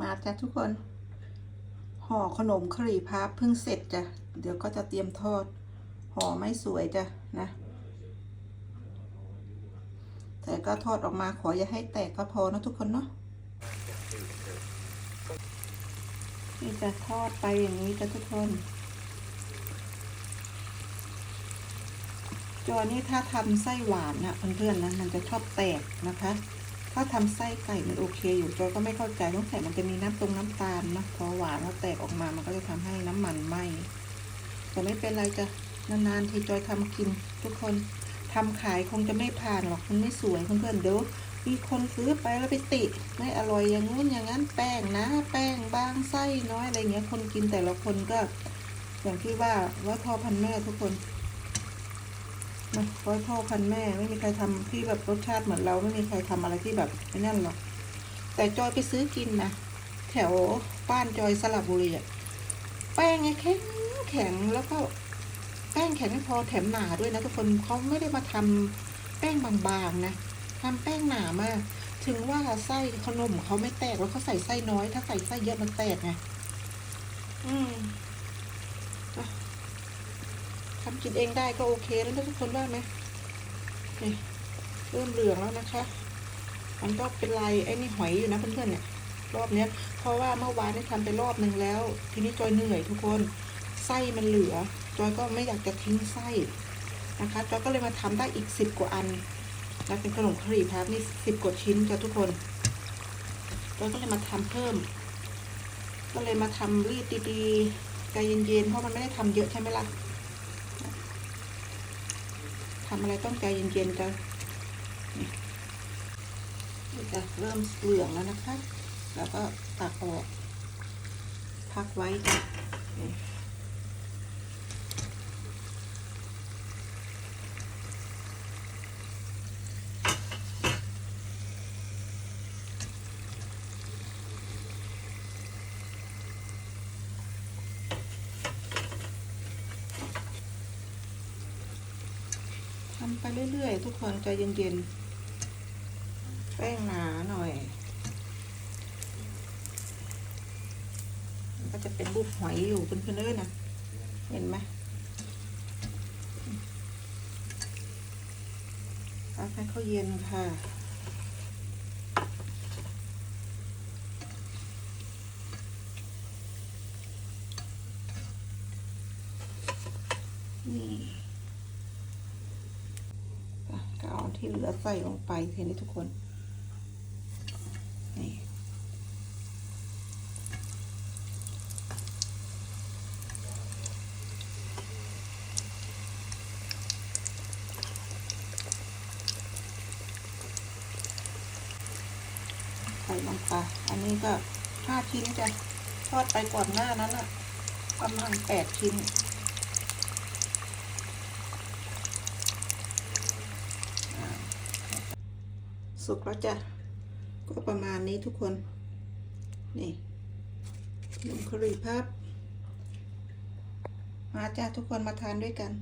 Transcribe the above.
มาจ้ะทุกคน ห่อขนมครีพับเพิ่งเสร็จจ้ะ เดี๋ยวก็จะเตรียมทอด ห่อไม่สวยจ้ะนะ แต่ก็ทอดออกมาขออย่าให้แตกก็พอนะทุกคนเนาะนี่จะทอดไปอย่างนี้จ้ะทุกคนจอนี่ถ้าทำไส้หวานนะเพื่อนๆนะมันจะชอบแตกนะคะ ถ้าทำไส้ไก่มันโอเคอยู่จอยก็ไม่เข้าใจต้องใส่มันจะมีน้ำตรงน้ำตาลนะพอหวานแล้วแตกออกมามันก็จะทำให้น้ำมันไหมแต่ไม่เป็นไรจ้ะนานๆทีจอยทำกิน ทุกคนทำขายคงจะไม่ผ่านหรอกมันไม่สวยเพื่อนๆเดี๋ยวมีคนซื้อไปแล้วไปติ ไม่อร่อยอย่างงู้นอย่างนั้นแป้งนะ แป้งบางไส้น้อยอะไรเงี้ยคนกินแต่ละคนก็ อย่างที่ว่าว่าพ่อพันแม่ทุกคน นะร้อยพ่อพันแม่ไม่มีใครทำที่แบบรสชาติเหมือนเราไม่มีใครทำอะไรที่แบบไอ้นั่นหรอกแต่จอยไปซื้อกินนะแถวบ้านจอยสระบุรีอะแป้งไงแข็งแข็งแล้วก็แป้งแข็งไม่พอแถมหนาด้วยนะทุกคนเขาไม่ได้มาทำแป้งบางๆนะทำแป้งหนามาก ถึงว่าไส้ขนมเขาไม่แตกแล้วเขาใส่ไส้น้อย ถ้าใส่ไส้เยอะมันแตกไงอืม ทำกินเองได้ก็โอเคแล้วนะทุกคนว่าไหมนี่เริ่มเหลืองแล้วนะคะ มันก็เป็นลายไอ้นี่หอยอยู่นะเพื่อนๆเนี่ยรอบเนี้ย เพราะว่าเมื่อวานได้ทำไปรอบหนึ่งแล้ว ทีนี้จอยเหนื่อยทุกคนไส้มันเหลือ จอยก็ไม่อยากจะทิ้งไส้นะคะ จอยก็เลยมาทำได้อีกสิบกว่าอันนะเป็นขนมครีมครับนี่สิบกว่าชิ้นจ้ะทุกคนจอยก็เลยมาทำเพิ่ม ก็เลยมาทำรีดดีๆใจเย็นๆเพราะมันไม่ได้ทำเยอะใช่ไหมล่ะ ทำอะไรต้องใจเย็นๆจ้ะนี่นี่จะเริ่มเหลืองแล้วนะคะ แล้วก็ตักออก พักไว้จ้ะ ทำไปเรื่อยๆ ทุกคนใจเย็นๆ แป้งหนาหน่อย ก็จะเป็นรูปหอยอยู่เพื่อนๆเลยนะ เห็นไหมพักให้เขาเย็นค่ะนี่อะก็เอา ที่เหลือใส่ลงไปเห็นไหมทุกคนนี่ใส่ลงไปอันนี้ก็ห้าชิ้นจะทอดไปก่อนหน้านั้นอะประมาณแปดชิ้น สุกแล้วจ้ะก็ประมาณนี้ทุกคน นี่นมครีพับ มาจ้าทุกคนมาทานด้วยกัน